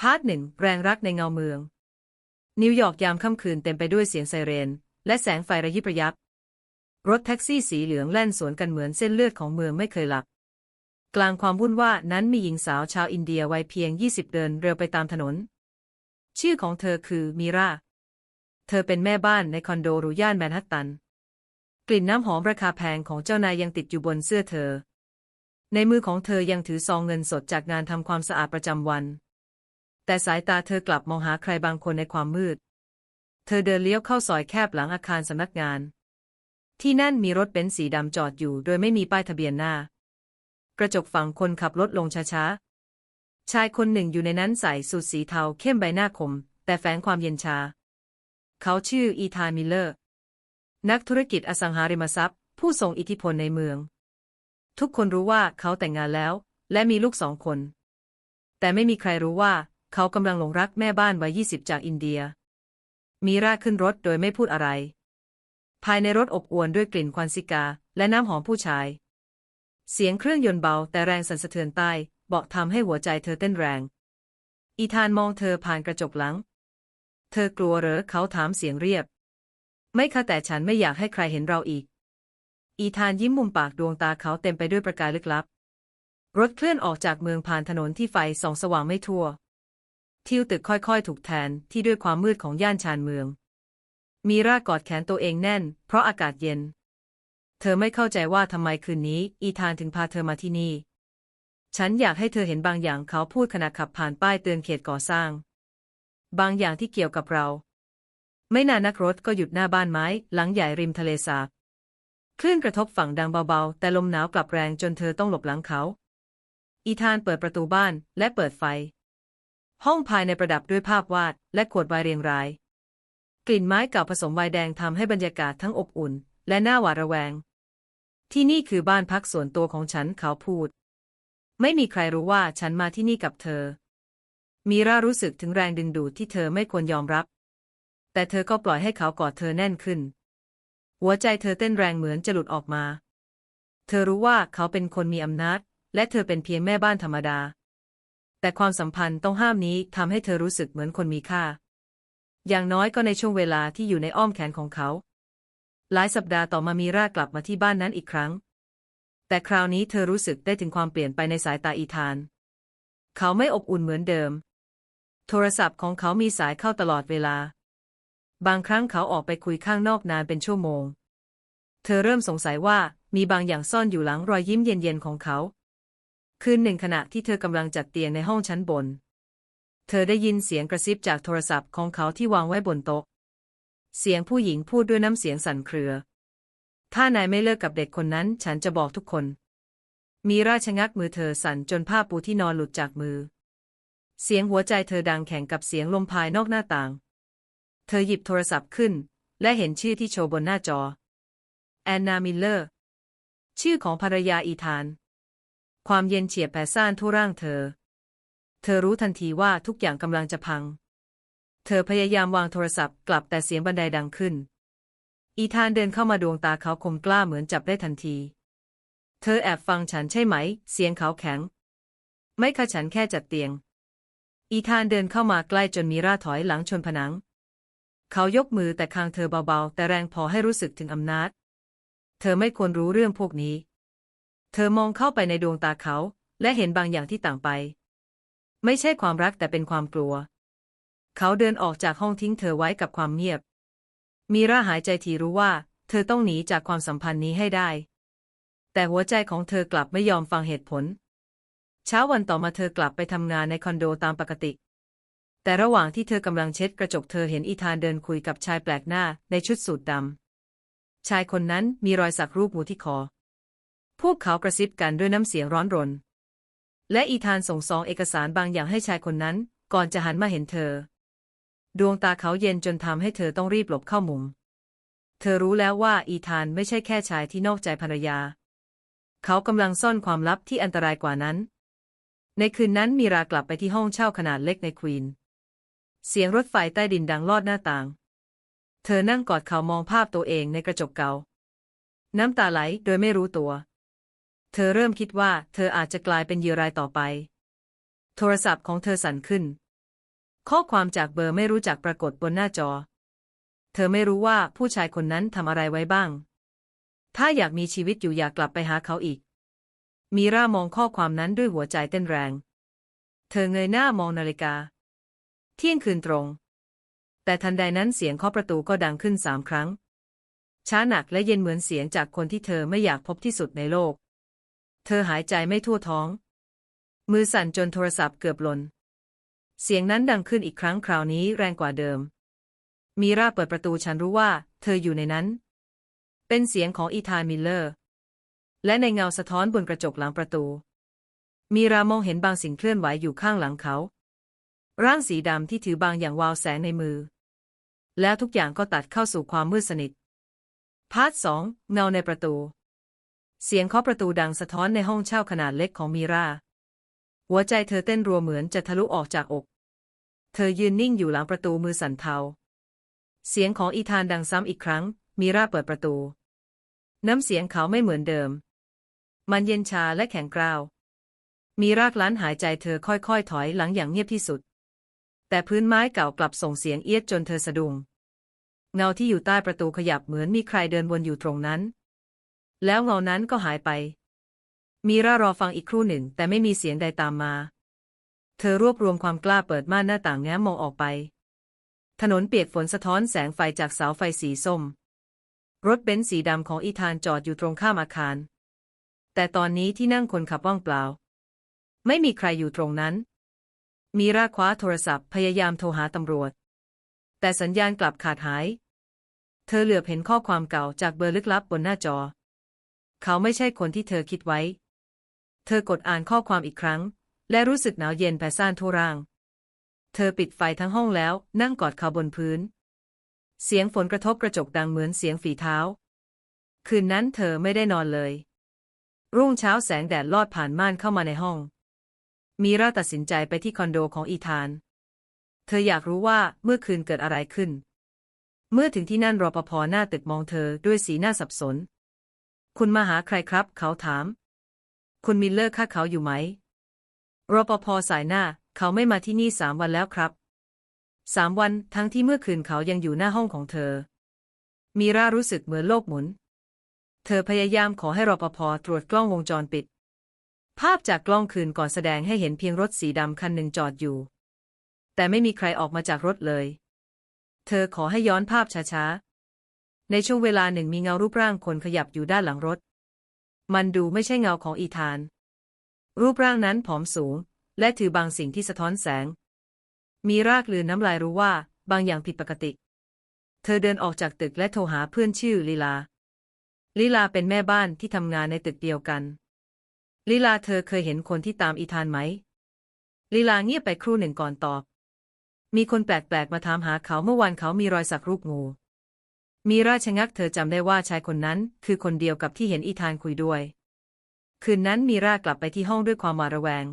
พาร์ทหนึ่งแรงรักในเงาเมือง นิวยอร์กยามค่ำคืนเต็มไปด้วยเสียงไซเรน และแสงไฟระยิบระยับ รถแท็กซี่สีเหลืองแล่นสวนกันเหมือนเส้นเลือดของเมืองไม่เคยหลับ กลางความวุ่นว่านั้นมีหญิงสาวชาวอินเดียวัยเพียง 20 เดินเร็วไปตามถนน ชื่อของเธอคือมีรา เธอเป็นแม่บ้านในคอนโดหรูย่านแมนฮัตตัน กลิ่นน้ำหอมราคาแพงของเจ้านายยังติดอยู่บนเสื้อเธอ ในมือของเธอยังถือซองเงินสดจากงานทำความสะอาดประจำวัน แต่สายตาเธอกลับมองหาใครบางคนในความมืด เธอเดินเลี้ยวเข้าซอยแคบหลังอาคารสำนักงาน ที่นั่นมีรถเบนซ์สีดำจอดอยู่โดยไม่มีป้ายทะเบียนหน้า กระจกฝั่งคนขับรถลงช้าๆ ชายคนหนึ่งอยู่ในนั้นใส่สูทสีเทาเข้มใบหน้าคม แต่แฝงความเย็นชา เขาชื่ออีธานมิลเลอร์ นักธุรกิจอสังหาริมทรัพย์ ผู้ทรงอิทธิพลในเมือง ทุกคนรู้ว่าเขาแต่งงานแล้ว และมีลูกสองคน แต่ไม่มีใครรู้ว่า เขากำลังหลงรักแม่บ้านวัยยี่สิบจากอินเดีย มีราขึ้นรถโดยไม่พูดอะไร ภายในรถอบอวลด้วยกลิ่นควันซิกา และน้ำหอมผู้ชาย เสียงเครื่องยนต์เบาแต่แรงสั่นสะเทือนใต้เบาะทำให้หัวใจเธอเต้นแรง อีธานมองเธอผ่านกระจกหลัง เธอกลัวเหรอเขาถามเสียงเรียบ ไม่ค่ะแต่ฉันไม่อยากให้ใครเห็นเราอีก อีธานยิ้มมุมปากดวงตาเขาเต็มไปด้วยประกายลึกลับ รถเคลื่อนออกจากเมืองผ่านถนนที่ไฟส่องสว่างไม่ทั่ว ทิวตึกค่อยๆ ถูกแทนที่ด้วยความมืดของย่านชานเมือง มีรากอดแขนตัวเองแน่น เพราะอากาศเย็น เธอไม่เข้าใจว่าทำไมคืนนี้ อีธานถึงพาเธอมาที่นี่ ฉันอยากให้เธอเห็นบางอย่างเขาพูดขณะขับผ่านป้ายเตือนเขตก่อสร้าง บางอย่างที่เกี่ยวกับเรา ไม่นานนักรถก็หยุดหน้าบ้านไม้ หลังใหญ่ริมทะเลสาบคลื่นกระทบฝั่งดังเบาๆ แต่ลมหนาวกลับแรงจนเธอต้องหลบหลังเขา อีธานเปิดประตูบ้านและเปิดไฟ ห้องภายในประดับด้วยภาพวาด และขวดไวน์เรียงราย กลิ่นไม้เก่าผสมไวน์แดงทำให้บรรยากาศทั้งอบอุ่น และน่าหวาดระแวง ที่นี่คือบ้านพักส่วนตัวของฉันเขาพูด ไม่มีใครรู้ว่าฉันมาที่นี่กับเธอ มีรารู้สึกถึงแรงดึงดูดที่เธอไม่ควรยอมรับ แต่เธอก็ปล่อยให้เขากอดเธอแน่นขึ้น หัวใจเธอเต้นแรงเหมือนจะหลุดออกมา เธอรู้ว่าเขาเป็นคนมีอำนาจ และเธอเป็นเพียงแม่บ้านธรรมดา แต่ความสัมพันธ์ต้องห้ามนี้ทำให้เธอรู้สึกเหมือนคนมีค่า อย่างน้อยก็ในช่วงเวลาที่อยู่ในอ้อมแขนของเขา หลายสัปดาห์ต่อมามีรากลับมาที่บ้านนั้นอีกครั้ง แต่คราวนี้เธอรู้สึกได้ถึงความเปลี่ยนไปในสายตาอีธาน เขาไม่อบอุ่นเหมือนเดิม โทรศัพท์ของเขามีสายเข้าตลอดเวลา บางครั้งเขาออกไปคุยข้างนอกนานเป็นชั่วโมง เธอเริ่มสงสัยว่ามีบางอย่างซ่อนอยู่หลังรอยยิ้มเย็นๆของเขา คืนหนึ่งขณะที่เธอกำลังจัดเตียงในห้องชั้นบน เธอได้ยินเสียงกระซิบจากโทรศัพท์ของเขาที่วางไว้บนโต๊ะ เสียงผู้หญิงพูดด้วยน้ำเสียงสั่นเครือ ถ้านายไม่เลิกกับเด็กคนนั้นฉันจะบอกทุกคน มีราชงักมือเธอสั่นจนผ้าปูที่นอนหลุดจากมือ เสียงหัวใจเธอดังแข่งกับเสียงลมภายนอกหน้าต่าง เธอหยิบโทรศัพท์ขึ้น และเห็นชื่อที่โชว์บนหน้าจอ แอนนา มิลเลอร์ ชื่อของภรรยาอีธาน ความเย็นเฉียบแผ่ซ่านทั่วร่างเธอ เธอรู้ทันทีว่าทุกอย่างกำลังจะพัง เธอพยายามวางโทรศัพท์กลับแต่เสียงบันไดดังขึ้น อีธานเดินเข้ามาดวงตาเขาคมกล้าเหมือนจับได้ทันที เธอแอบฟังฉันใช่ไหม เสียงเขาแข็ง ไม่ค่ะฉันแค่จัดเตียง อีธานเดินเข้ามาใกล้จนมีร่าถอยหลังชนผนัง เขายกมือแต่คางเธอเบาๆ แต่แรงพอให้รู้สึกถึงอำนาจ เธอไม่ควรรู้เรื่องพวกนี้ เธอมองเข้าไปในดวงตาเขา และเห็นบางอย่างที่ต่างไป ไม่ใช่ความรักแต่เป็นความกลัว เขาเดินออกจากห้องทิ้งเธอไว้กับความเงียบ มีราหายใจทีรู้ว่า เธอต้องหนีจากความสัมพันธ์นี้ให้ได้ แต่หัวใจของเธอกลับไม่ยอมฟังเหตุผล เช้าวันต่อมาเธอกลับไปทำงานในคอนโดตามปกติ แต่ระหว่างที่เธอกำลังเช็ดกระจกเธอเห็นอีธานเดินคุยกับชายแปลกหน้าในชุดสูทดำชายคนนั้นมีรอยสักรูปงูที่คอ พวกเขากระซิบกันด้วยน้ำเสียงร้อนรน และอีธานส่งซองเอกสารบางอย่างให้ชายคนนั้น ก่อนจะหันมาเห็นเธอ ดวงตาเขาเย็นจนทำให้เธอต้องรีบหลบเข้ามุม เธอรู้แล้วว่าอีธานไม่ใช่แค่ชายที่นอกใจภรรยา เขากำลังซ่อนความลับที่อันตรายกว่านั้น ในคืนนั้นมีรากลับไปที่ห้องเช่าขนาดเล็กในควีน เสียงรถไฟใต้ดินดังลอดหน้าต่าง เธอนั่งกอดเขามองภาพตัวเองในกระจกเก่าน้ำตาไหลโดยไม่รู้ตัว เธอเริ่มคิดว่าเธออาจจะกลายเป็นเหยื่อรายต่อไป โทรศัพท์ของเธอสั่นขึ้น ข้อความจากเบอร์ไม่รู้จักปรากฏบนหน้าจอ เธอไม่รู้ว่าผู้ชายคนนั้นทำอะไรไว้บ้าง ถ้าอยากมีชีวิตอยู่อยากกลับไปหาเขาอีก มีร่ามองข้อความนั้นด้วยหัวใจเต้นแรง เธอเงยหน้ามองนาฬิกา เที่ยงคืนตรง แต่ทันใดนั้นเสียงเคาะประตูก็ดังขึ้นสามครั้ง ช้าหนักและเย็นเหมือนเสียงจากคนที่เธอไม่อยากพบที่สุดในโลก เธอหายใจไม่ทั่วท้อง มือสั่นจนโทรศัพท์เกือบหล่น เสียงนั้นดังขึ้นอีกครั้งคราวนี้แรงกว่าเดิม มีราเปิดประตูฉันรู้ว่า เธออยู่ในนั้น เป็นเสียงของอีธานมิลเลอร์ และในเงาสะท้อนบนกระจกหลังประตู มีรามองเห็นบางสิ่งเคลื่อนไหวอยู่ข้างหลังเขา ร่างสีดำที่ถือบางอย่างวาวแสงในมือ แล้วทุกอย่างก็ตัดเข้าสู่ความมืดสนิทพาร์ทสองเงาในประตู เสียงเคาะประตูดังสะท้อนในห้องเช่าขนาดเล็กของมีรา หัวใจเธอเต้นรัวเหมือนจะทะลุออกจากอก เธอยืนนิ่งอยู่หลังประตูมือสั่นเทา เสียงของอีธานดังซ้ำอีกครั้ง มีราเปิดประตู น้ำเสียงเขาไม่เหมือนเดิม มันเย็นชาและแข็งกร้าว มีรากลั้นหายใจเธอค่อยๆ ถอยหลังอย่างเงียบที่สุด แต่พื้นไม้เก่ากลับส่งเสียงเอียดจนเธอสะดุ้งเงาที่อยู่ใต้ประตูขยับเหมือนมีใครเดินวนอยู่ตรงนั้น แล้วเงานั้นก็หายไป มีรารอฟังอีกครู่หนึ่ง แต่ไม่มีเสียงใดตามมา เธอรวบรวมความกล้าเปิดม่านหน้าต่างแง้มมองออกไป ถนนเปียกฝนสะท้อนแสงไฟจากเสาไฟสีส้ม รถเบนซ์สีดำของอีธานจอดอยู่ตรงข้ามอาคาร แต่ตอนนี้ที่นั่งคนขับว่างเปล่า ไม่มีใครอยู่ตรงนั้น มีราคว้าโทรศัพท์พยายามโทรหาตำรวจ แต่สัญญาณกลับขาดหาย เธอเหลือบเห็นข้อความเก่าจากเบอร์ลึกลับบนหน้าจอ เขาไม่ใช่คนที่เธอคิดไว้ เธอกดอ่านข้อความอีกครั้ง และรู้สึกหนาวเย็นแผ่ซ่านทั่วร่าง เธอปิดไฟทั้งห้องแล้วนั่งกอดเขาบนพื้น เสียงฝนกระทบกระจกดังเหมือนเสียงฝีเท้า คืนนั้นเธอไม่ได้นอนเลย รุ่งเช้าแสงแดดลอดผ่านม่านเข้ามาในห้อง มีราตัดสินใจไปที่คอนโดของอีธาน เธออยากรู้ว่าเมื่อคืนเกิดอะไรขึ้นเมื่อถึงที่นั่นรปภหน้าตึกมองเธอด้วยสีหน้าสับสน คุณมาหาใครครับ เขาถาม คุณมิลเลอร์ค่าเขาอยู่ไหมรปภสายหน้า เขาไม่มาที่นี่สามวันแล้วครับสามวันทั้งที่เมื่อคืนเขายังอยู่หน้าห้องของเธอ มีร่ารู้สึกเหมือนโลกหมุน เธอพยายามขอให้รปภตรวจกล้องวงจรปิด ภาพจากกล้องคืนก่อนแสดงให้เห็นเพียงรถสีดำคันหนึ่งจอดอยู่ แต่ไม่มีใครออกมาจากรถเลย เธอขอให้ย้อนภาพช้าๆ ในช่วงเวลาหนึ่งมีเงารูปร่างคนขยับอยู่ด้านหลังรถ มันดูไม่ใช่เงาของอีธาน รูปร่างนั้นผอมสูง และถือบางสิ่งที่สะท้อนแสง มีรากลืนน้ำลายรู้ว่า บางอย่างผิดปกติ เธอเดินออกจากตึกและโทรหาเพื่อนชื่อลีลา ลีลาเป็นแม่บ้านที่ทำงานในตึกเดียวกัน ลีลาเธอเคยเห็นคนที่ตามอีธานไหม ลีลาเงียบไปครู่หนึ่งก่อนตอบ มีคนแปลกๆมาถามหาเขาเมื่อวานเขามีรอยสักรูปงู มีราชงักเธอจำได้ว่าชายคนนั้น คือคนเดียวกับที่เห็นอีธานคุยด้วย คืนนั้นมีรากลับไปที่ห้องด้วยความหวาดระแวง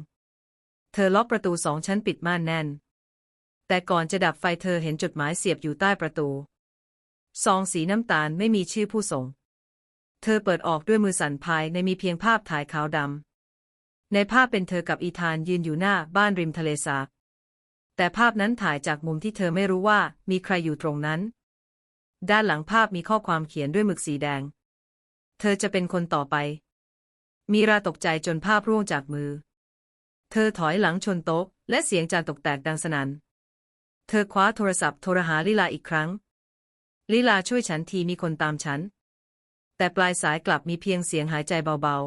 เธอล็อกประตูสองชั้นปิดม่านแน่น แต่ก่อนจะดับไฟเธอเห็นจดหมายเสียบอยู่ใต้ประตูซองสีน้ำตาลไม่มีชื่อผู้ส่ง เธอเปิดออกด้วยมือสั่นภายในมีเพียงภาพถ่ายขาวดำในภาพเป็นเธอกับอีธานยืนอยู่หน้าบ้านริมทะเลสาบแต่ภาพนั้นถ่ายจากมุมที่เธอไม่รู้ว่ามีใครอยู่ตรงนั้น ด้านหลังภาพมีข้อความเขียนด้วยหมึกสีแดง เธอจะเป็นคนต่อไป มีราตกใจจนภาพร่วงจากมือ เธอถอยหลังชนโต๊ะ และเสียงจานตกแตกดังสนัน่น เธอคว้าโทรศัพท์โทรหาลิลาอีกครั้ง ลิลาช่วยฉันทีมีคนตามฉัน แต่ปลายสายกลับมีเพียงเสียงหายใจเบา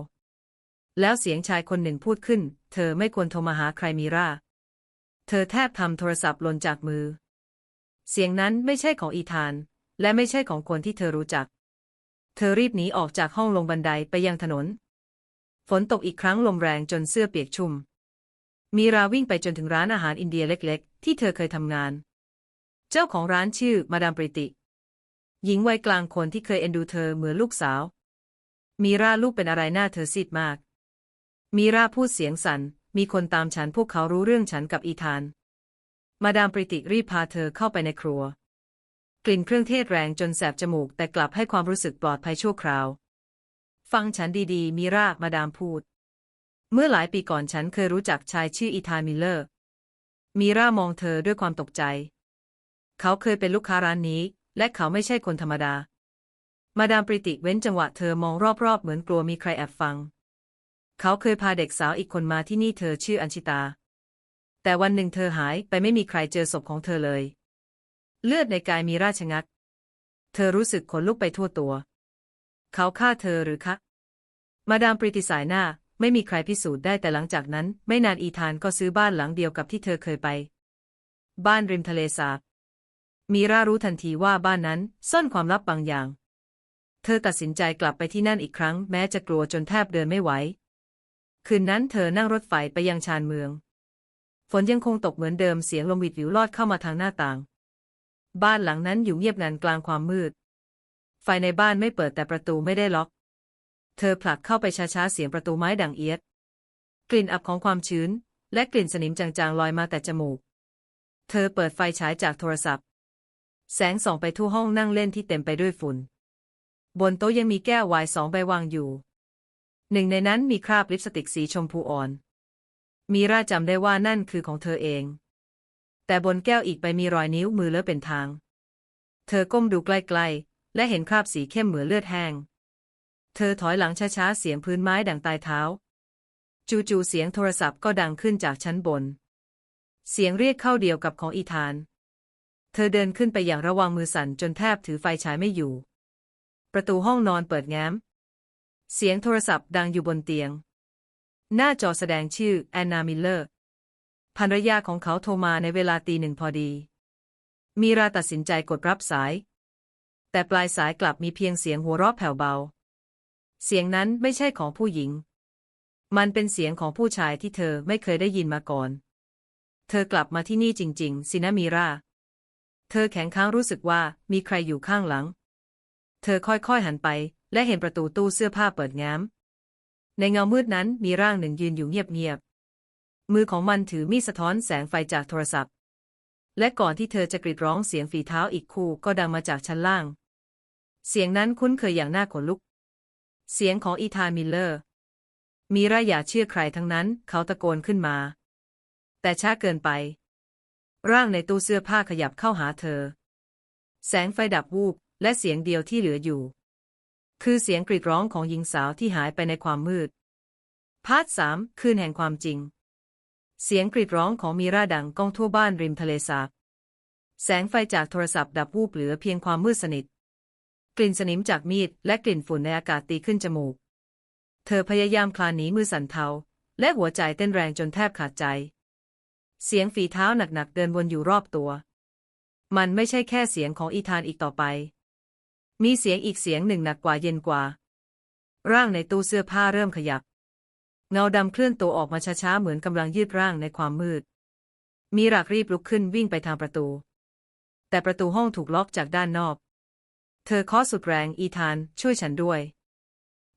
ๆ แล้วเสียงชายคนหนึ่งพูดขึ้น เธอไม่ควรโทรมาหาใครมีราเธอแทบทำโทรศัพท์หล่นจากมือ เสียงนั้นไม่ใช่ของอีธาน และไม่ใช่ของคนที่เธอรู้จัก เธอรีบหนีออกจากห้องลงบันไดไปยังถนน ฝนตกอีกครั้งลมแรงจนเสื้อเปียกชุ่ม มีราวิ่งไปจนถึงร้านอาหารอินเดียเล็กๆ ที่เธอเคยทำงาน เจ้าของร้านชื่อมาดามปริติ หญิงวัยกลางคนที่เคยเอ็นดูเธอเหมือนลูกสาว มีราลูกเป็นอะไรหน้าเธอซีดมาก มีราพูดเสียงสัน่น มีคนตามฉันพวกเขารู้เรื่องฉันกับอีธาน มาดามปริติรีบพาเธอเข้าไปในครัว กลิ่นเครื่องเทศแรงจนแสบจมูกแต่กลับให้ความรู้สึกปลอดภัยชั่วคราว ฟังฉันดีๆ มีรามาดามพูด เมื่อหลายปีก่อนฉันเคยรู้จักชายชื่ออีธานมิลเลอร์ มีร่ามองเธอด้วยความตกใจ เขาเคยเป็นลูกค้าร้านนี้ และเขาไม่ใช่คนธรรมดา มาดามปริติเว้นจังหวะเธอมองรอบๆ เหมือนกลัวมีใครแอบฟัง เขาเคยพาเด็กสาวอีกคนมาที่นี่เธอชื่ออัญชิตา แต่วันหนึ่งเธอหายไปไม่มีใครเจอศพของเธอเลย เลือดในกายมีราชงัก เธอรู้สึกขนลุกไปทั่วตัว เขาฆ่าเธอหรือคะ มาดามปริติสายหน้า ไม่มีใครพิสูจน์ได้แต่หลังจากนั้น ไม่นานอีธานก็ซื้อบ้านหลังเดียวกับที่เธอเคยไป บ้านริมทะเลสาบ มีรารู้ทันทีว่าบ้านนั้นซ่อนความลับบางอย่าง เธอตัดสินใจกลับไปที่นั่นอีกครั้ง แม้จะกลัวจนแทบเดินไม่ไหว คืนนั้นเธอนั่งรถไฟไปยังชานเมือง ฝนยังคงตกเหมือนเดิมเสียงลมวิดวิวลอดเข้ามาทางหน้าต่าง บ้านหลังนั้นอยู่เงียบงันกลางความมืด ไฟในบ้านไม่เปิดแต่ประตูไม่ได้ล็อก เธอผลักเข้าไปช้าๆเสียงประตูไม้ดังเอียด กลิ่นอับของความชื้น และกลิ่นสนิมจางๆลอยมาแต่จมูก เธอเปิดไฟฉายจากโทรศัพท์ แสงส่องไปทั่วห้องนั่งเล่นที่เต็มไปด้วยฝุ่น บนโต๊ะยังมีแก้วไวน์สองใบวางอยู่ หนึ่งในนั้นมีคราบลิปสติกสีชมพูอ่อน มีราจำได้ว่านั่นคือของเธอเอง แต่บนแก้วอีกใบมีรอยนิ้วมือเลอะเป็นทาง เธอก้มดูใกล้ๆ และเห็นคราบสีเข้มเหมือนเลือดแห้ง เธอถอยหลังช้าๆ เสียงพื้นไม้ดังตายเท้า จู่ๆ เสียงโทรศัพท์ก็ดังขึ้นจากชั้นบน เสียงเรียกเข้าเดียวกับของอีธาน เธอเดินขึ้นไปอย่างระวังมือสั่นจนแทบถือไฟฉายไม่อยู่ ประตูห้องนอนเปิดแง้ม เสียงโทรศัพท์ดังอยู่บนเตียง หน้าจอแสดงชื่อแอนนามิลเลอร์ ภรรยาของเขาโทรมาในเวลาตีหนึ่งพอดี มีราตัดสินใจกดรับสาย แต่ปลายสายกลับมีเพียงเสียงหัวเราะแผ่วเบา เสียงนั้นไม่ใช่ของผู้หญิง มันเป็นเสียงของผู้ชายที่เธอไม่เคยได้ยินมาก่อน เธอกลับมาที่นี่จริง ๆ สินะมีรา เธอแข็งค้างรู้สึกว่ามีใครอยู่ข้างหลัง เธอค่อยๆหันไป และเห็นประตูตู้เสื้อผ้าเปิดง้มในเงามืดนั้นมีร่างหนึ่งยืนอยู่เงียบๆ มือของมันถือมีดสะท้อนแสงไฟจากโทรศัพท์ และก่อนที่เธอจะกรีดร้องเสียงฝีเท้าอีกคู่ก็ดังมาจากชั้นล่าง เสียงนั้นคุ้นเคยอย่างน่าขนลุก เสียงของอีธานมิลเลอร์ มีราอย่าเชื่อใครทั้งนั้น เขาตะโกนขึ้นมา แต่ช้าเกินไป ร่างในตู้เสื้อผ้าขยับเข้าหาเธอ แสงไฟดับวูบและเสียงเดียวที่เหลืออยู่ คือเสียงกรีดร้องของหญิงสาวที่หายไปในความมืด พาร์ทสามคืนแห่งความจริง เสียงกรีดร้องของมีราดังก้องทั่วบ้านริมทะเลสาบ แสงไฟจากโทรศัพท์ดับวูบเหลือเพียงความมืดสนิท กลิ่นสนิมจากมีดและกลิ่นฝุ่นในอากาศตีขึ้นจมูก เธอพยายามคลานหนีมือสั่นเทา และหัวใจเต้นแรงจนแทบขาดใจ เสียงฝีเท้าหนักๆเดินวนอยู่รอบตัว มันไม่ใช่แค่เสียงของอีธานอีกต่อไป มีเสียงอีกเสียงหนึ่งหนักกว่าเย็นกว่า ร่างในตู้เสื้อผ้าเริ่มขยับ เงาดำเคลื่อนตัวออกมาช้าๆเหมือนกำลังยืดร่างในความมืด มีรากรีบลุกขึ้นวิ่งไปทางประตู แต่ประตูห้องถูกล็อกจากด้านนอก เธอเคาะสุดแรงอีธาน ช่วยฉันด้วย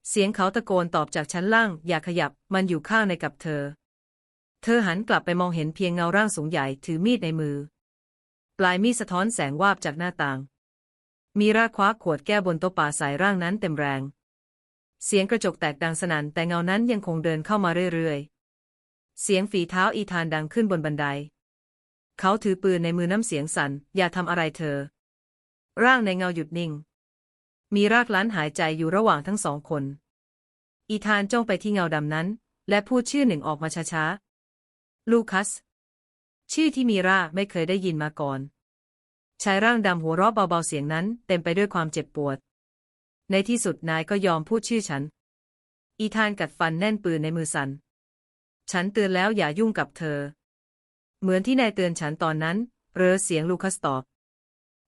เสียงเขาตะโกนตอบจากชั้นล่าง อย่าขยับ มันอยู่ข้างในกับเธอ เธอหันกลับไปมองเห็นเพียงเงาร่างสูงใหญ่ถือมีดในมือ ปลายมีดสะท้อนแสงวาบจากหน้าต่าง มีราคว้าขวดแก้วบนโต๊ะป่าใส่ร่างนั้นเต็มแรง เสียงกระจกแตกดังสนั่นแต่เงานั้นยังคงเดินเข้ามาเรื่อยๆ เสียงฝีเท้าอีธานดังขึ้นบนบันได เขาถือปืนในมือน้ำเสียงสั่น อย่าทำอะไรเธอ ร่างในเงาหยุดนิ่ง มีรากล้านหายใจอยู่ระหว่างทั้งสองคน อีธานจ้องไปที่เงาดำนั้น และพูดชื่อหนึ่งออกมาช้าๆ ลูคัส ชื่อที่มีราไม่เคยได้ยินมาก่อนชายร่างดำหัวเราะเบาๆเสียงนั้นเต็มไปด้วยความเจ็บปวด ในที่สุดนายก็ยอมพูดชื่อฉัน อีธานกัดฟันแน่นปืนในมือสัน ฉันเตือนแล้วอย่ายุ่งกับเธอ เหมือนที่นายเตือนฉันตอนนั้น เรอเสียงลูคัสตอบ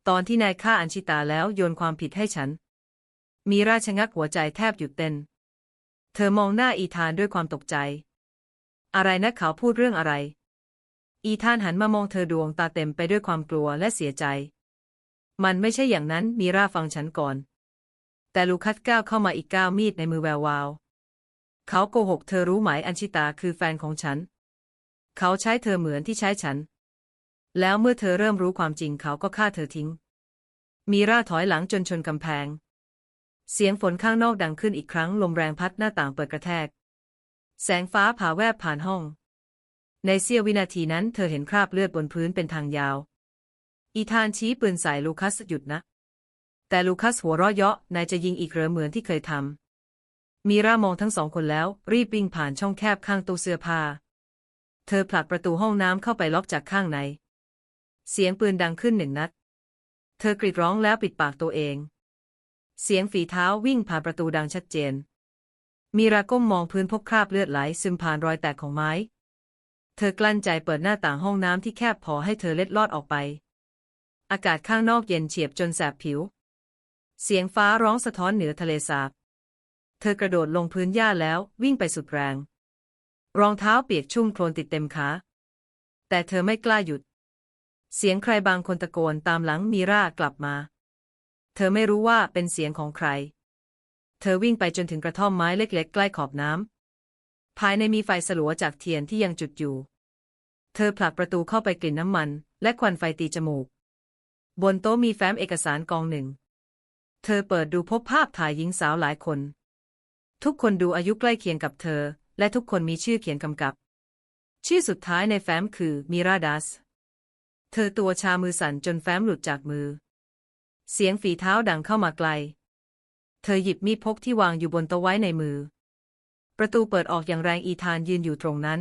ตอนที่นายฆ่าอัญชิตาแล้วโยนความผิดให้ฉัน มีราชงักหัวใจแทบหยุดเต้น เธอมองหน้าอีธานด้วยความตกใจ อะไรนะเขาพูดเรื่องอะไร อีธานหันมามองเธอดวงตาเต็มไปด้วยความกลัวและเสียใจ มันไม่ใช่อย่างนั้นมีราฟังฉันก่อน แต่ลูคัสก้าวเข้ามาอีกก้าวมีดในมือแวววาว เขาโกหกเธอรู้ไหมอัญชิตาคือแฟนของฉัน เขาใช้เธอเหมือนที่ใช้ฉัน แล้วเมื่อเธอเริ่มรู้ความจริงเขาก็ฆ่าเธอทิ้ง มีราถอยหลังจนชนกำแพง เสียงฝนข้างนอกดังขึ้นอีกครั้งลมแรงพัดหน้าต่างเปิดกระแทก แสงฟ้าผ่าแวบผ่านห้อง ในเสี้ยววินาทีนั้นเธอเห็นคราบเลือดบนพื้นเป็นทางยาว อีธานชี้ปืนใส่ลูคัสหยุดนะ แต่ลูคัสหัวเราะเยาะนายจะยิงอีกเหรอเหมือนที่เคยทำมีรามองทั้งสองคนแล้ว รีบวิ่งผ่านช่องแคบข้างตู้เสื้อผ้า เธอผลักประตูห้องน้ำเข้าไปล็อกจากข้างใน เสียงปืนดังขึ้นหนึ่งนัด เธอกรีดร้องแล้วปิดปากตัวเอง เสียงฝีเท้าวิ่งผ่านประตูดังชัดเจน มีราก้มมองพื้นพบคราบเลือดไหลซึมผ่านรอยแตกของไม้ เธอกลั้นใจเปิดหน้าต่างห้องน้ำที่แคบพอให้เธอเล็ดลอดออกไป อากาศข้างนอกเย็นเฉียบจนแสบผิว เสียงฟ้าร้องสะท้อนเหนือทะเลสาบ เธอกระโดดลงพื้นหญ้าแล้ววิ่งไปสุดแรง รองเท้าเปียกชุ่มโคลนติดเต็มขา แต่เธอไม่กล้าหยุด เสียงใครบางคนตะโกนตามหลังมีรากลับมา เธอไม่รู้ว่าเป็นเสียงของใคร เธอวิ่งไปจนถึงกระท่อมไม้เล็กๆ ใกล้ขอบน้ำ ภายในมีไฟสลัวจากเทียนที่ยังจุดอยู่ เธอผลักประตูเข้าไปกลิ่นน้ำมัน และควันไฟตีจมูก บนโต๊ะมีแฟ้มเอกสารกองหนึ่ง เธอเปิดดูพบภาพถ่ายหญิงสาวหลายคน ทุกคนดูอายุใกล้เคียงกับเธอ และทุกคนมีชื่อเขียนกำกับ ชื่อสุดท้ายในแฟ้มคือมิราดัส เธอตัวชามือสั่นจนแฟ้มหลุดจากมือ เสียงฝีเท้าดังเข้ามาไกล เธอหยิบมีดพกที่วางอยู่บนโต๊ะไว้ในมือ ประตูเปิดออกอย่างแรงอีธานยืนอยู่ตรงนั้น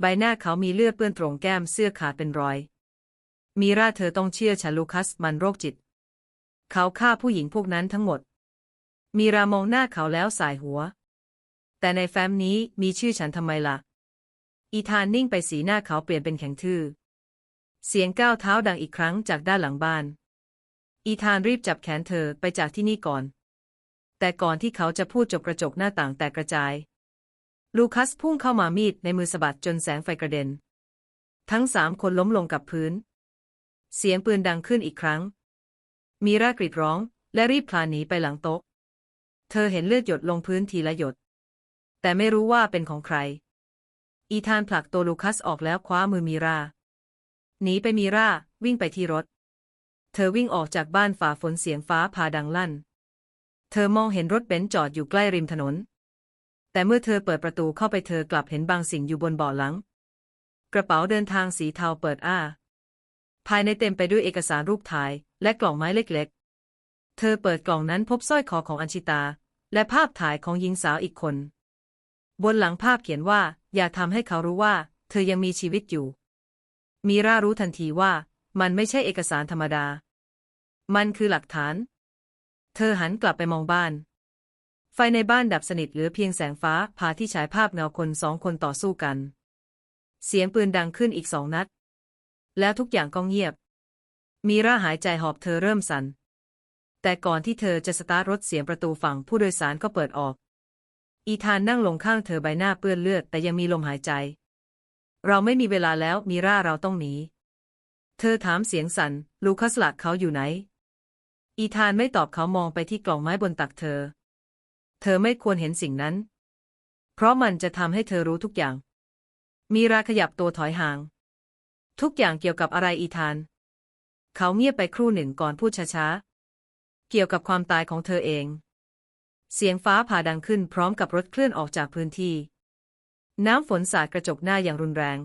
ใบหน้าเขามีเลือดเปื้อนตรงแก้มเสื้อขาดเป็นรอย มีราเธอต้องเชื่อฉันลูคัสมันโรคจิต เขาฆ่าผู้หญิงพวกนั้นทั้งหมด มีรามองหน้าเขาแล้วสายหัว แต่ในแฟ้มนี้มีชื่อฉันทำไมล่ะ อีธานนิ่งไปสีหน้าเขาเปลี่ยนเป็นแข็งทื่อ เสียงก้าวเท้าดังอีกครั้งจากด้านหลังบ้าน อีธานรีบจับแขนเธอไปจากที่นี่ก่อน แต่ก่อนที่เขาจะพูดจบกระจกหน้าต่างแตกกระจาย ลูคัสพุ่งเข้ามามีดในมือสะบัดจนแสงไฟกระเด็น ทั้งสามคนล้มลงกับพื้น เสียงปืนดังขึ้นอีกครั้ง มีรากรีดร้อง และรีบพลานหนีไปหลังโต๊ะ เธอเห็นเลือดหยดลงพื้นทีละหยด แต่ไม่รู้ว่าเป็นของใคร อีธานผลักตัวลูคัสออกแล้วคว้ามือมีรา หนีไปมีรา วิ่งไปที่รถ เธอวิ่งออกจากบ้านฝ่าฝนเสียงฟ้าผ่าดังลั่น เธอมองเห็นรถเบนซ์จอดอยู่ใกล้ริมถนน แต่เมื่อเธอเปิดประตูเข้าไปเธอกลับเห็นบางสิ่งอยู่บนเบาะหลัง กระเป๋าเดินทางสีเทาเปิดอ้า ภายในเต็มไปด้วยเอกสารรูปถ่าย และกล่องไม้เล็กๆ เธอเปิดกล่องนั้นพบสร้อยคอของอัญชิตา และภาพถ่ายของหญิงสาวอีกคน บนหลังภาพเขียนว่า อย่าทำให้เขารู้ว่า เธอยังมีชีวิตอยู่ มีรารู้ทันทีว่า มันไม่ใช่เอกสารธรรมดา มันคือหลักฐาน เธอหันกลับไปมองบ้าน ไฟในบ้านดับสนิทเหลือเพียงแสงฟ้าพาที่ฉายภาพเงาคนสองคนต่อสู้กัน เสียงปืนดังขึ้นอีกสองนัด แล้วทุกอย่างก็เงียบ มีร่าหายใจหอบเธอเริ่มสัน่น แต่ก่อนที่เธอจะสตาร์ทรถเสียงประตูฝั่งผู้โดยสารก็เปิดออก อีธานนั่งลงข้างเธอใบหน้าเปื้อนเลือดแต่ยังมีลมหายใจ เราไม่มีเวลาแล้วมีร่าเราต้องหนี เธอถามเสียงสัน่น ลูคัสลักเขาอยู่ไหน อีธานไม่ตอบเขามองไปที่กล่องไม้บนตักเธอ เธอไม่ควรเห็นสิ่งนั้น เพราะมันจะทำให้เธอรู้ทุกอย่าง มีราขยับตัวถอยห่าง ทุกอย่างเกี่ยวกับอะไรอีธาน เขาเงียบไปครู่หนึ่งก่อนพูดช้าๆ เกี่ยวกับความตายของเธอเอง เสียงฟ้าผ่าดังขึ้นพร้อมกับรถเคลื่อนออกจากพื้นที่ น้ำฝนสาดกระจกหน้าอย่างรุนแรง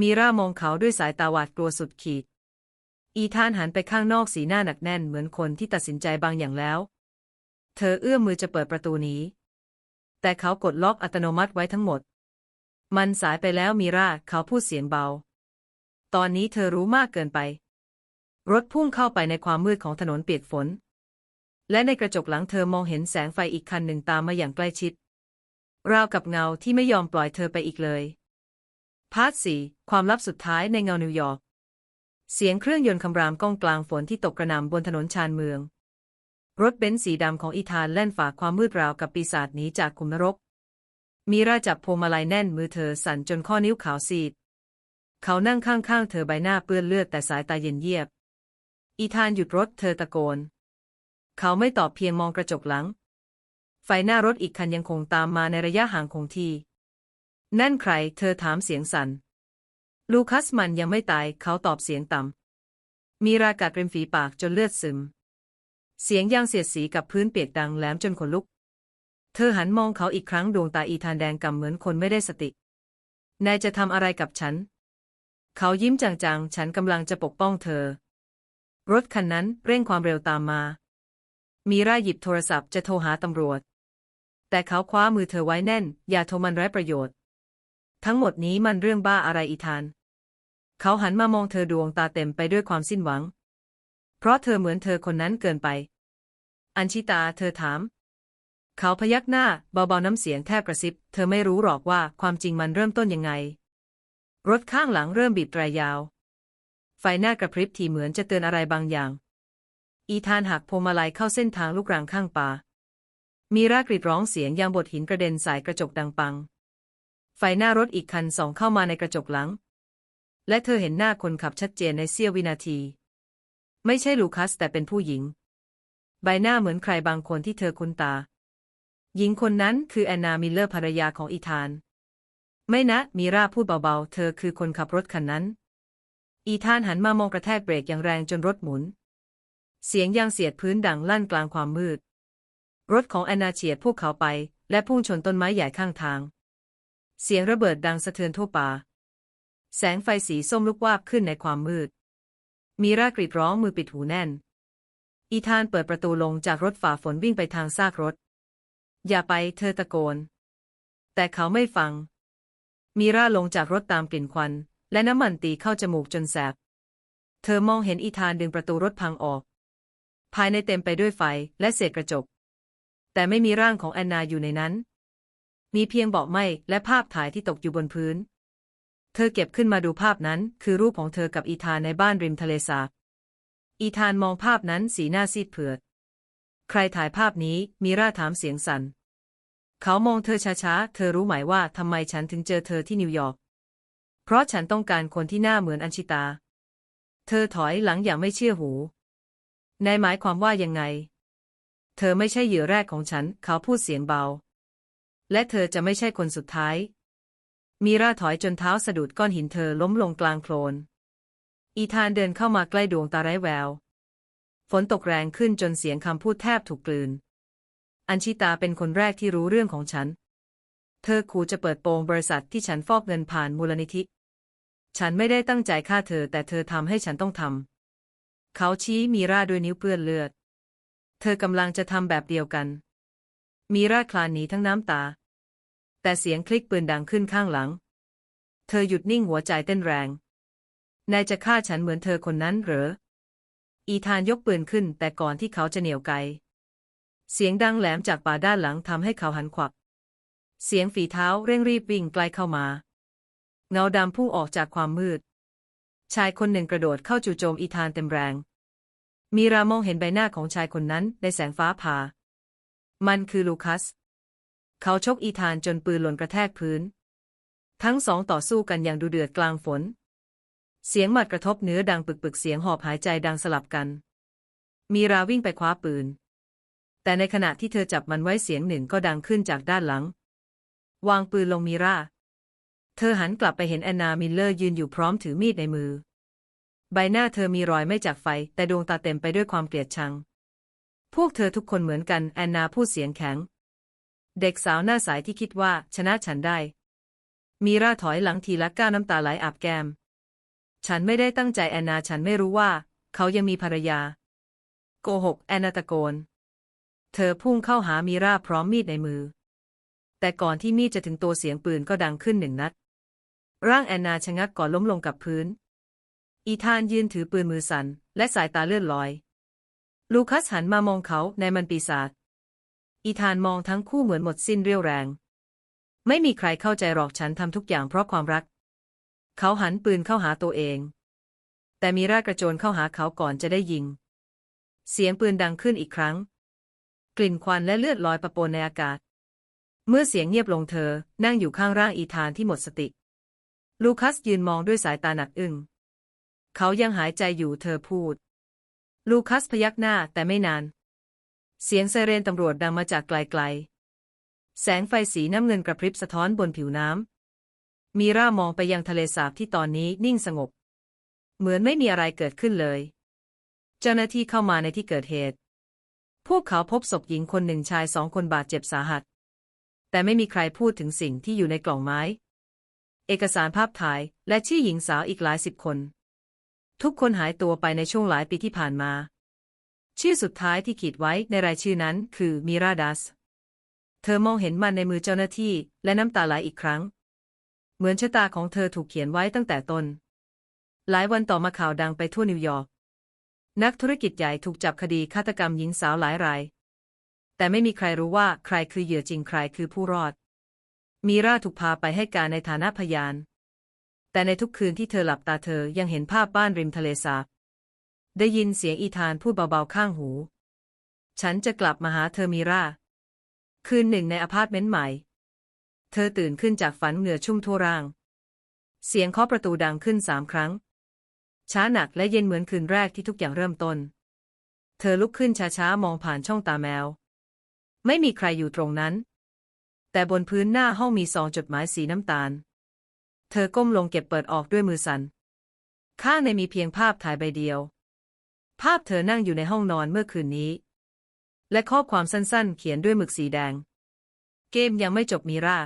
มีร่ามองเขาด้วยสายตาหวาดกลัวสุดขีด อีธานหันไปข้างนอกสีหน้าหนักแน่นเหมือนคนที่ตัดสินใจบางอย่างแล้ว เธอเอื้อมมือจะเปิดประตูหนี้แต่เขากดล็อกอัตโนมัติไว้ทั้งหมด มันสายไปแล้วมีราเขาพูดเสียงเบา ตอนนี้เธอรู้มากเกินไป รถพุ่งเข้าไปในความมืดของถนนเปียกฝน และในกระจกหลังเธอมองเห็นแสงไฟอีกคันหนึ่งตามมาอย่างใกล้ชิด ราวกับเงาที่ไม่ยอมปล่อยเธอไปอีกเลยพาร์ทสี่ความลับสุดท้ายในเงานิวยอร์กเสียงเครื่องยนต์คำรามก้องกลางฝนที่ตกกระหน่ำบนถนนชานเมือง รถเบนซ์สีดำของอีธานแล่นฝ่าความมืดราวกับปีศาจหนีจากขุมนรก มีราจับพวงมาลัยแน่นมือเธอสั่นจนข้อนิ้วขาวซีด เขานั่งข้างๆเธอใบหน้าเปื้อนเลือดแต่สายตาเย็นเยียบ อีธานหยุดรถเธอตะโกน เขาไม่ตอบเพียงมองกระจกหลัง ไฟหน้ารถอีกคันยังคงตามมาในระยะห่างคงที่ นั่นใคร เธอถามเสียงสัน่น ลูคัสมันยังไม่ตาย เขาตอบเสียงต่ำ มีรากัดริมฝีปากจนเลือดซึม เสียงยางเสียดสีกับพื้นเปียกดังแหลมจนขนลุก เธอหันมองเขาอีกครั้งดวงตาอีธานแดงกำเหมือนคนไม่ได้สติ นายจะทำอะไรกับฉัน เขายิ้มจางๆ ฉันกำลังจะปกป้องเธอ รถคันนั้นเร่งความเร็วตามมา มีร่าหยิบโทรศัพท์จะโทรหาตำรวจ แต่เขาคว้ามือเธอไว้แน่น อย่าโทรมันไร้ประโยชน์ ทั้งหมดนี้มันเรื่องบ้าอะไรอีธาน เขาหันมามองเธอดวงตาเต็มไปด้วยความสิ้นหวัง เพราะเธอเหมือนเธอคนนั้นเกินไป อัญชิตาเธอถาม เขาพยักหน้าเบาๆน้ำเสียงแทบกระซิบ เธอไม่รู้หรอกว่าความจริงมันเริ่มต้นยังไง รถข้างหลังเริ่มบีบแตรยาว ไฟหน้ากระพริบทีเหมือนจะเตือนอะไรบางอย่าง อีธานหักพวงมาลัยเข้าเส้นทางลูกรังข้างป่ามีรากรีดร้องเสียงยางบดหินกระเด็นสายกระจกดังปัง ไฟหน้ารถอีกคันส่องเข้ามาในกระจกหลัง และเธอเห็นหน้าคนขับชัดเจนในเสี้ยววินาที ไม่ใช่ลูคัสแต่เป็นผู้หญิง ใบหน้าเหมือนใครบางคนที่เธอคุ้นตา หญิงคนนั้นคือแอนนามิลเลอร์ภรรยาของอีธาน ไม่นะ มีราพูดเบาๆ เธอคือคนขับรถคันนั้น อีธานหันมามองกระแทกเบรกอย่างแรงจนรถหมุน เสียงยางเสียดพื้นดังลั่นกลางความมืด รถของแอนนาเฉียดพวกเขาไป และพุ่งชนต้นไม้ใหญ่ข้างทาง เสียงระเบิดดังสะเทือนทั่วป่า แสงไฟสีส้มลุกวาบขึ้นในความมืด มีรากรีดร้องมือปิดหูแน่น อีธานเปิดประตูลงจากรถฝ่าฝนวิ่งไปทางซากรถ อย่าไปเธอตะโกน แต่เขาไม่ฟัง มีร่าลงจากรถตามกลิ่นควัน และน้ำมันตีเข้าจมูกจนแสบ เธอมองเห็นอีธานดึงประตูรถพังออก ภายในเต็มไปด้วยไฟและเศษกระจก แต่ไม่มีร่างของแอนนาอยู่ในนั้น มีเพียงเบาะไหม้และภาพถ่ายที่ตกอยู่บนพื้น เธอเก็บขึ้นมาดูภาพนั้นคือรูปของเธอกับอีธานในบ้านริมทะเลสาบ อีธานมองภาพนั้นสีหน้าซีดเผือด ใครถ่ายภาพนี้มีร่าถามเสียงสัน่น เขามองเธอช้าๆ เธอรู้ไหมว่าทำไมฉันถึงเจอเธอที่นิวยอร์ก เพราะฉันต้องการคนที่หน้าเหมือนอัญชิตา เธอถอยหลังอย่างไม่เชื่อหูในหมายความว่ายังไง เธอไม่ใช่เหยื่อแรกของฉัน เขาพูดเสียงเบา และเธอจะไม่ใช่คนสุดท้าย มีราถอยจนเท้าสะดุดก้อนหินเธอล้มลงกลางโคลน อีธานเดินเข้ามาใกล้ดวงตาไร้แวว ฝนตกแรงขึ้นจนเสียงคำพูดแทบถูกกลืน อัญชิตาเป็นคนแรกที่รู้เรื่องของฉันเธอขู่จะเปิดโปงบริษัทที่ฉันฟอกเงินผ่านมูลนิธิ ฉันไม่ได้ตั้งใจฆ่าเธอ แต่เธอทำให้ฉันต้องทำ เขาชี้มีราด้วยนิ้วเปื้อนเลือด เธอกำลังจะทำแบบเดียวกัน มีราคลานหนีทั้งน้ำตา แต่เสียงคลิกปืนดังขึ้นข้างหลัง เธอหยุดนิ่งหัวใจเต้นแรง นายจะฆ่าฉันเหมือนเธอคนนั้นเหรอ อีธานยกปืนขึ้น แต่ก่อนที่เขาจะเหนี่ยวไก เสียงดังแหลมจากป่าด้านหลังทำให้เขาหันขวับ เสียงฝีเท้าเร่งรีบวิ่งใกล้เข้ามา เงาดำพุ่งออกจากความมืด ชายคนหนึ่งกระโดดเข้าจู่โจมอีธานเต็มแรง มีรามองเห็นใบหน้าของชายคนนั้นในแสงฟ้าผ่า มันคือลูคัส เขาชกอีธานจนปืนหล่นกระแทกพื้น ทั้งสองต่อสู้กันอย่างดูเดือดกลางฝน เสียงหมัดกระทบเนื้อดังปึกๆเสียงหอบหายใจดังสลับกัน มีราวิ่งไปคว้าปืน แต่ในขณะที่เธอจับมันไว้เสียงหนึ่งก็ดังขึ้นจากด้านหลัง วางปืนลงมีรา เธอหันกลับไปเห็นแอนนามิลเลอร์ยืนอยู่พร้อมถือมีดในมือ ใบหน้าเธอมีรอยไม่จากไฟ แต่ดวงตาเต็มไปด้วยความเกลียดชัง พวกเธอทุกคนเหมือนกันแอนนาพูดเสียงแข็ง เด็กสาวหน้าใสาที่คิดว่าชนะฉันได้ มีราถอยหลังทีละก้าวน้ำตาไหลอาบแก้ม ฉันไม่ได้ตั้งใจแอนนาฉันไม่รู้ว่า เขายังมีภรรยา โกหกแอนนาตะโกน เธอพุ่งเข้าหามีราพร้อมมีดในมือ แต่ก่อนที่มีดจะถึงตัวเสียงปืนก็ดังขึ้นหนึ่งนัด ร่างแอนนาชะงักก่อนล้มลงกับพื้น อีธานยืนถือปืนมือสั่นและสายตาเลื่อนลอย ลูคัสหันมามองเขาในมันปีศาจ อีธานมองทั้งคู่เหมือนหมดสิ้นเรี่ยวแรง ไม่มีใครเข้าใจหรอกฉันทำทุกอย่างเพราะความรัก เขาหันปืนเข้าหาตัวเอง แต่มีรากระโจนเข้าหาเขาก่อนจะได้ยิง เสียงปืนดังขึ้นอีกครั้ง กลิ่นควันและเลือดลอยประปนในอากาศ เมื่อเสียงเงียบลงเธอนั่งอยู่ข้างร่างอีธานที่หมดสติ ลูคัสยืนมองด้วยสายตาหนักอึ้ง เขายังหายใจอยู่เธอพูด ลูคัสพยักหน้าแต่ไม่นาน เสียงไซเรนตำรวจดังมาจากไกลๆ แสงไฟสีน้ำเงินกระพริบสะท้อนบนผิวน้ำ มีร่ามองไปยังทะเลสาบที่ตอนนี้นิ่งสงบ เหมือนไม่มีอะไรเกิดขึ้นเลย เจ้าหน้าที่เข้ามาในที่เกิดเหตุ พวกเขาพบศพหญิงคนหนึ่งชายสองคนบาดเจ็บสาหัส แต่ไม่มีใครพูดถึงสิ่งที่อยู่ในกล่องไม้ เอกสารภาพถ่าย และชื่อหญิงสาวอีกหลายสิบคน ทุกคนหายตัวไปในช่วงหลายปีที่ผ่านมา ชื่อสุดท้ายที่ขีดไว้ในรายชื่อนั้นคือมิราดัส เธอมองเห็นมันในมือเจ้าหน้าที่ และน้ำตาไหลอีกครั้ง เหมือนชะตาของเธอถูกเขียนไว้ตั้งแต่ต้น หลายวันต่อมาข่าวดังไปทั่วนิวยอร์กนักธุรกิจใหญ่ถูกจับคดีฆาตกรรมหญิงสาวหลายราย แต่ไม่มีใครรู้ว่าใครคือเหยื่อจริงใครคือผู้รอด มีราถูกพาไปให้การในฐานะพยาน แต่ในทุกคืนที่เธอหลับตาเธอยังเห็นภาพบ้านริมทะเลสาบ ได้ยินเสียงอีธานพูดเบาๆข้างหู ฉันจะกลับมาหาเธอมีรา คืนหนึ่งในอพาร์ตเมนต์ใหม่ เธอตื่นขึ้นจากฝันเหงื่อชุ่มทั่วร่าง เสียงเคาะประตูดังขึ้นสามครั้ง ช้าหนักและเย็นเหมือนคืนแรกที่ทุกอย่างเริ่มต้น เธอลุกขึ้นช้าๆมองผ่านช่องตาแมว ไม่มีใครอยู่ตรงนั้น แต่บนพื้นหน้าห้องมีซองจดหมายสีน้ำตาล เธอก้มลงเก็บเปิดออกด้วยมือสัน่น ข้างในมีเพียงภาพถ่ายใบเดียว ภาพเธอนั่งอยู่ในห้องนอนเมื่อคืนนี้ และข้อความสั้นๆ เขียนด้วยหมึกสีแดง เกมยังไม่จบมีรา